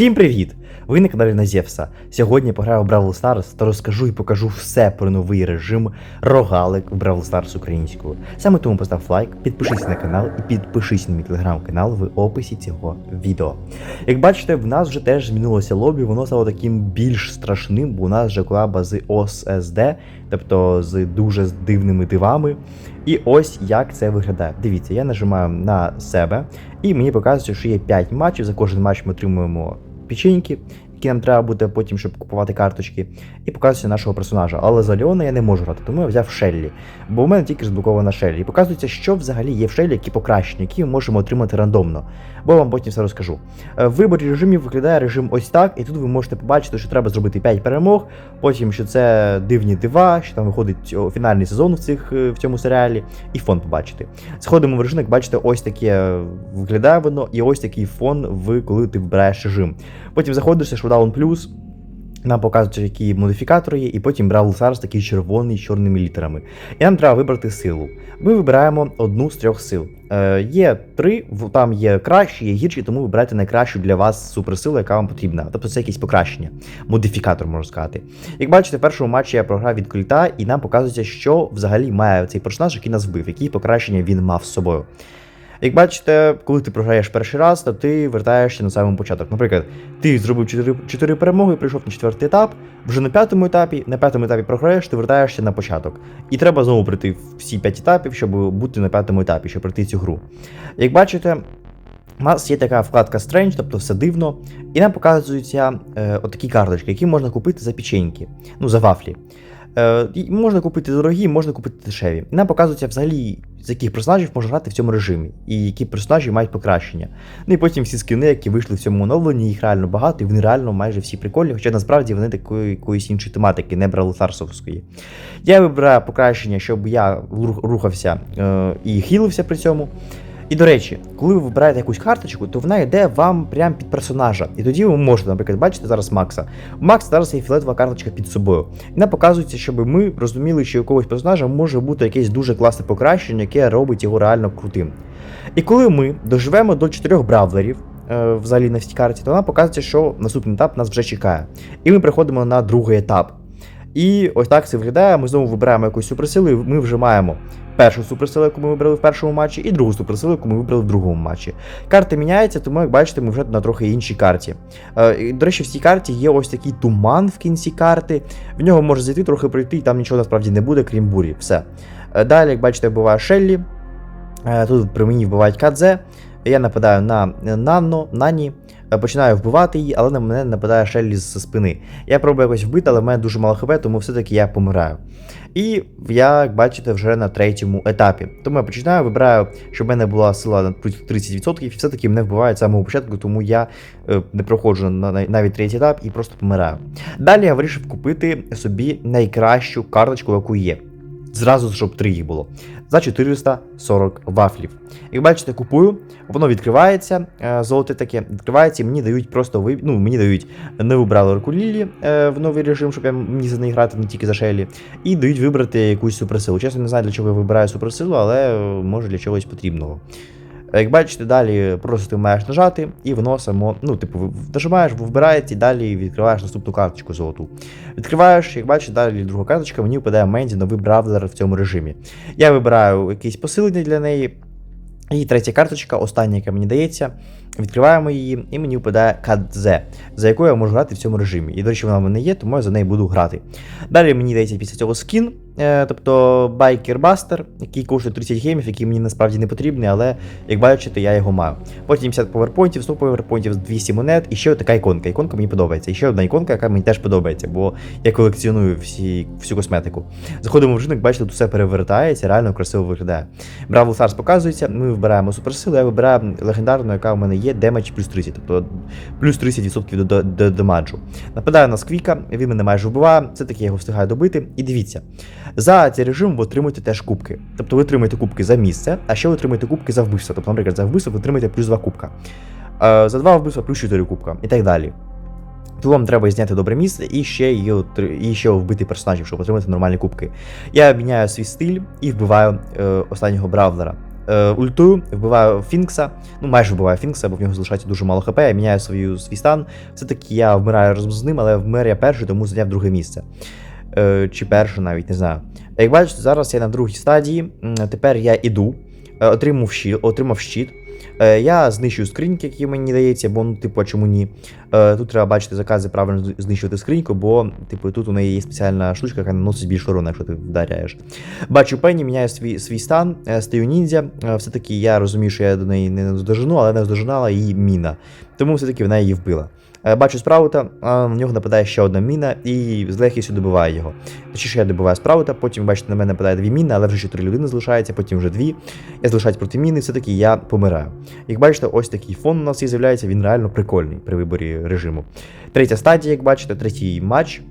Всім привіт! Ви на каналі Назєвса. Сьогодні пограю в Бравл Stars та розкажу і покажу все про новий режим рогалик в Бравл Stars українською. Саме тому постав лайк, підпишись на канал і підпишись на мій телеграм-канал в описі цього відео. Як бачите, в нас вже теж змінилося лобі, воно стало таким більш страшним, бо у нас вже колаба з OSSD, тобто з дуже дивними дивами. І ось як це виглядає. Дивіться, я нажимаю на себе, і мені показується, що є 5 матчів. За кожен матч ми отримуємо печеньки, які треба буде потім, щоб купувати карточки, і показується нашого персонажа. Але за Леона я не можу грати, тому я взяв Шеллі. Бо у мене тільки розблокована Шеллі. І показується, що взагалі є в Шеллі, які покращення, які ми можемо отримати рандомно. Бо вам потім все розкажу. Е, В виборі режимів виглядає режим ось так, і тут ви можете побачити, що треба зробити 5 перемог, потім що це дивні дива, що там виходить фінальний сезон в цих е, в цьому серіалі, і фон побачити. Сходимо в режим, як бачите, ось таке виглядає воно, і ось такий фон, в коли ти вибираєш режим. Потім заходиш, Showdown Plus, нам показують, які модифікатори є, і потім Бравл Stars такий червоний з чорними літерами. І нам треба вибрати силу. Ми вибираємо одну з трьох сил. Е, є три, там є кращі, є гірші, тому вибирайте найкращу для вас суперсилу, яка вам потрібна. Тобто це якесь покращення, модифікатор, можна сказати. Як бачите, в першому матчі я програв від культа, і нам показується, що взагалі має цей персонаж, який нас вбив, які покращення він мав з собою. Як бачите, коли ти програєш перший раз, то ти вертаєшся на самому початок. Наприклад, ти зробив 4, 4 перемоги, прийшов на четвертий етап, вже на п'ятому етапі, на п'ятому етапі програєш, ти вертаєшся на початок. І треба знову пройти всі 5 етапів, щоб бути на п'ятому етапі, щоб пройти цю гру. Як бачите, у нас є така вкладка Strange, тобто все дивно, і нам показуються е, отакі карточки, які можна купити за печеньки, ну за вафлі. Е, можна купити дорогі, можна купити дешеві. Нам показується взагалі, з яких персонажів можна грати в цьому режимі, і які персонажі мають покращення. Ну і потім всі скини, які вийшли в цьому оновленні, їх реально багато, і вони реально майже всі прикольні, хоча насправді вони такої якоїсь іншої тематики, не брали Тарсовської. Я вибираю покращення, щоб я рухався е, і хілився при цьому. І до речі, коли ви вибираєте якусь карточку, то вона йде вам прямо під персонажа. І тоді ви можете, наприклад, бачите зараз Макса. У Макса зараз є фіолетова карточка під собою. І нам показується, щоб ми розуміли, що у когось персонажа може бути якесь дуже класне покращення, яке робить його реально крутим. І коли ми доживемо до чотирьох бравлерів. е, Взагалі на всій карті, то нам показується, що наступний етап нас вже чекає. І ми приходимо на другий етап. І ось так це виглядає. Ми знову вибираємо якусь суперсилу, і ми вже маємо першу суперсилу, яку ми вибрали в першому матчі, і другу суперсилу, яку ми вибрали в другому матчі. Карти міняються, тому як бачите, ми вже на трохи іншій карті. Е, До речі, в цій карті є ось такий туман в кінці карти. В нього може зайти, трохи пройти, і там нічого насправді не буде, крім бурі. Все. Е, Далі, як бачите, вбиває Шеллі. Е, Тут при мені вбивають Кадзе. Я нападаю на Нанно, Нані, починаю вбивати її, але на мене нападає Шеллі з спини. Я пробую якось вбити, але в мене дуже мало хп, тому все-таки я помираю. І я, як бачите, вже на третьому етапі. Тому я починаю, вибираю, щоб в мене була сила на 30%, і все-таки мене вбивають з самого початку, тому я е, не проходжу на- навіть третій етап і просто помираю. Далі я вирішив купити собі найкращу карточку, яку є. Зразу, щоб три їх було. За 440 вафлів. Як бачите, купую, воно відкривається, е, золоте таке, відкривається, і мені дають просто ви... ну, мені дають не вибрали Лілі е, в новий режим, щоб я мені за неї грати не тільки за Шелі. І дають вибрати якусь суперсилу. Чесно, не знаю, для чого я вибираю суперсилу, але е, може для чогось потрібного. Як бачите, далі просто ти маєш нажати, і воно само, ну, типу, нажимаєш, вибирається, і далі відкриваєш наступну карточку золоту. Відкриваєш, як бачите, далі друга карточка, мені випадає Менді новий бравлер в цьому режимі. Я вибираю якісь посилення для неї. І третя карточка, остання, яка мені дається. Відкриваємо її, і мені випадає Кадзе, за якою я можу грати в цьому режимі. І, до речі, вона в мене є, тому я за нею буду грати. Далі мені дається після цього скін, е, тобто Байкер Бастер, який коштує 30 геймів, який мені насправді не потрібний, але як бачите, я його маю. Потім 50 поверпойнтів, 100 поверпойнтів, 200 монет, і ще така іконка. Іконка мені подобається. І ще одна іконка, яка мені теж подобається, бо я колекціоную всі, всю косметику. Заходимо в ринок, бачите, тут все перевертається, реально красиво виглядає. Бравл Stars показується, ми вибираємо суперсилу, я вибираю легендарну, яка у мене є, демедж плюс 30, тобто плюс 30% до, до, до демаджу. Нападаю на сквіка, він мене майже вбиває, все-таки я його встигаю добити. І дивіться, за цей режим ви отримуєте теж кубки. Тобто ви отримуєте кубки за місце, а ще ви отримуєте кубки за вбивство. Тобто, наприклад, за вбивство ви отримаєте плюс 2 кубка. Е, За 2 вбивства плюс 4 кубка і так далі. То вам треба зняти добре місце і ще її і ще вбити персонажів, щоб отримати нормальні кубки. Я міняю свій стиль і вбиваю е, останнього бравлера. Е, ультую, вбиваю Фінкса, ну майже вбиваю Фінкса, бо в нього залишається дуже мало хп, я міняю свою, свій стан. Все-таки я вмираю разом з ним, але вмер я перший, тому зайняв друге місце. Е, чи перше навіть, не знаю. Як бачите, зараз я на другій стадії. Тепер я іду, е, отримав щит, отримав щит. Е, Я знищую скриньки, які мені дається, бо ну, типу, а чому ні. Е, Тут треба бачити закази, правильно знищувати скриньку, бо типу, тут у неї є спеціальна штучка, яка наносить більше урону, якщо ти вдаряєш. Бачу пені, міняю свій, свій стан, е, стаю ніндзя. Все-таки я розумію, що я до неї не дожену, але не здожинала її міна. Тому все-таки вона її вбила. Е, Бачу спраута, на нього нападає ще одна міна і з легкістю добиває його. Точніше, я добиваю спраута, потім, бачите, на мене нападає дві міни, але вже чотири людини залишається, потім вже дві. Я залишаюсь проти міни, все-таки я помираю. Як бачите, ось такий фон у нас і з'являється, він реально прикольний при виборі режиму. Третя стадія, як бачите, третій матч.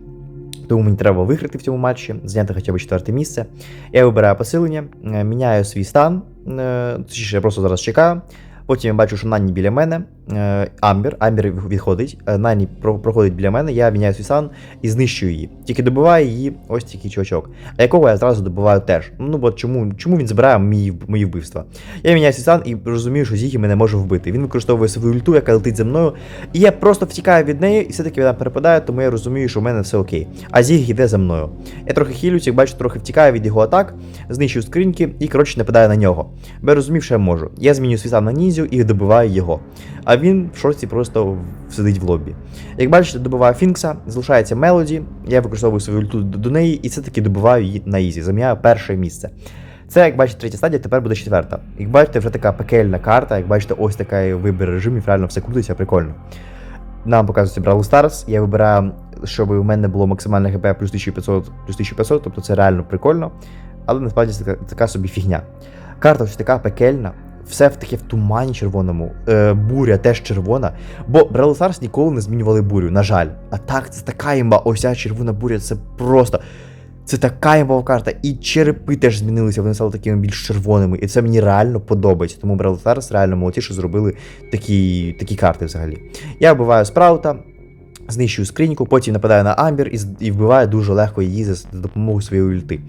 Тому мені треба виграти в цьому матчі, зайняти хоча б четверте місце. Я вибираю посилення, е, міняю свій стан. е, Точніше, я просто зараз чекаю. Потім я бачу, що Нані біля мене. е, Амбер, Амбер відходить. е, Нані проходить біля мене, я міняю свій стан і знищую її. Тільки добиваю її ось такий чувачок. А якого я зразу добиваю теж. Ну бо чому, чому він збирає мої, мої вбивства? Я міняю свій стан і розумію, що Зігі мене може вбити. Він використовує свою ульту, яка летить за мною. І я просто втікаю від неї, і все-таки вона перепадає, тому я розумію, що в мене все окей. А Зіг йде за мною. Я трохи хилюсь, як бачу, трохи втікаю від його атак, знищую скриньки і, коротше, нападаю на нього. Бо я розумів, що я можу. Я змінюю свій стан на ніндзю і добиваю його. А він в шорті просто сидить в лобі. Як бачите, добиваю Фінкса, залишається Мелоді, я використовую свою ульту до неї і все-таки добиваю її на ізі, заміняю перше місце. Це, як бачите, третя стадія, тепер буде четверта. Як бачите, вже така пекельна карта, як бачите, ось такий вибір режимів, реально все крутиться, прикольно. Нам показується Brawl Stars, я вибираю, щоб у мене було максимальне ХП плюс 1500, плюс 1500, тобто це реально прикольно, але насправді це така, така собі фігня. Карта ось така пекельна, все в таке в тумані червоному, е, буря теж червона, бо Stars ніколи не змінювали бурю, на жаль. А так, це така імба, ось ця червона буря, це просто. Це така імбова карта, і черепи теж змінилися, вони стали такими більш червоними, і це мені реально подобається. Тому Stars реально молодці, що зробили такі, такі карти взагалі. Я вбиваю спраута, знищую скриньку, потім нападаю на Амбер і, вбиваю дуже легко її за, допомогою своєї ульти.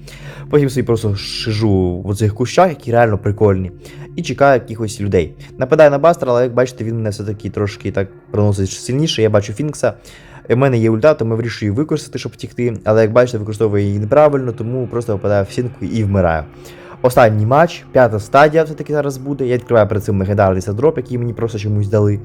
Потім собі просто шижу в цих кущах, які реально прикольні, і чекаю якихось людей. Нападаю на Бастера, але як бачите, він мене все-таки трошки так проносить сильніше. Я бачу Фінкса. У мене є ульта, тому вирішую її використати, щоб втікти. Але як бачите, використовую її неправильно, тому просто випадаю в сінку і вмираю. Останній матч, п'ята стадія все-таки зараз буде. Я відкриваю перед цим легендарний садроп, який мені просто чомусь дали.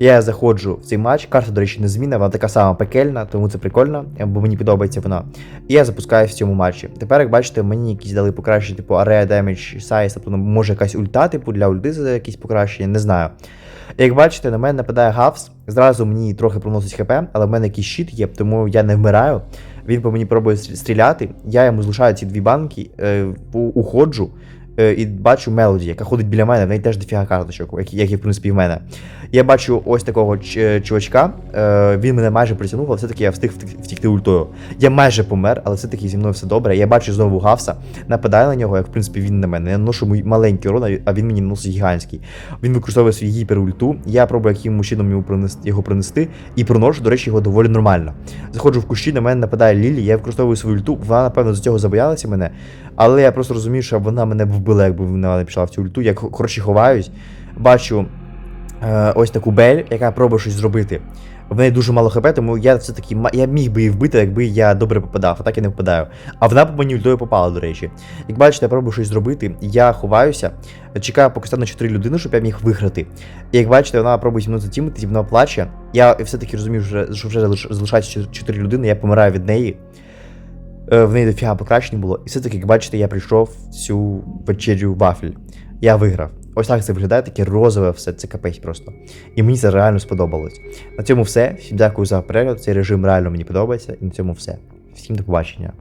Я заходжу в цей матч, карта, до речі, не змінна, вона така сама пекельна, тому це прикольно, бо мені подобається вона. І я запускаюсь в цьому матчі. Тепер, як бачите, мені якісь дали покращення, типу Area Damage Size, тобто ну, може якась ульта, типу для ульти за якісь покращення, не знаю. Як бачите, на мене нападає Гавс, зразу мені трохи проносить хп, але в мене якийсь щит є, тому я не вмираю. Він по мені пробує стріляти. Я йому залишаю ці дві банки, е, уходжу. Е, І бачу Мелоді, яка ходить біля мене, в неї теж дофіга карточок, як, як і в принципі в мене. Я бачу ось такого ч- чувачка, е, він мене майже притягнув, але все-таки я встиг втік- втікти ультою. Я майже помер, але все-таки зі мною все добре. Я бачу знову Гавса, нападаю на нього, як в принципі він на мене. Я мій маленький урон, а він мені наносить гігантський. Він використовує свій гіперульту. Я пробую яким чином його пронести, його пронести і проношу, до речі, його доволі нормально. Заходжу в кущі, на мене нападає Лілі, я використовую свою ульту. Вона, напевно, з цього забоялася мене. Але я просто розумію, що вона мене б вбила, якби вона пішла в цю ульту. Я коротше ховаюсь, бачу е, ось таку бель, яка пробує щось зробити. В неї дуже мало хп, тому я все-таки я міг би її вбити, якби я добре попадав, а так я не попадаю. А вона по мені ультою попала, до речі. Як бачите, я пробую щось зробити, я ховаюся, чекаю, поки стане 4 людини, щоб я міг виграти. І як бачите, вона пробує зі мною затімити, вона плаче. Я все-таки розумію, що вже- залишається 4 людини, я помираю від неї. Е, В неї дофіга покращень було. І все-таки, як бачите, я прийшов всю вечерю вафель. Я виграв. Ось так це виглядає, таке розове все, це капець просто. І мені це реально сподобалось. На цьому все. Всім дякую за перегляд. Цей режим реально мені подобається. І на цьому все. Всім до побачення.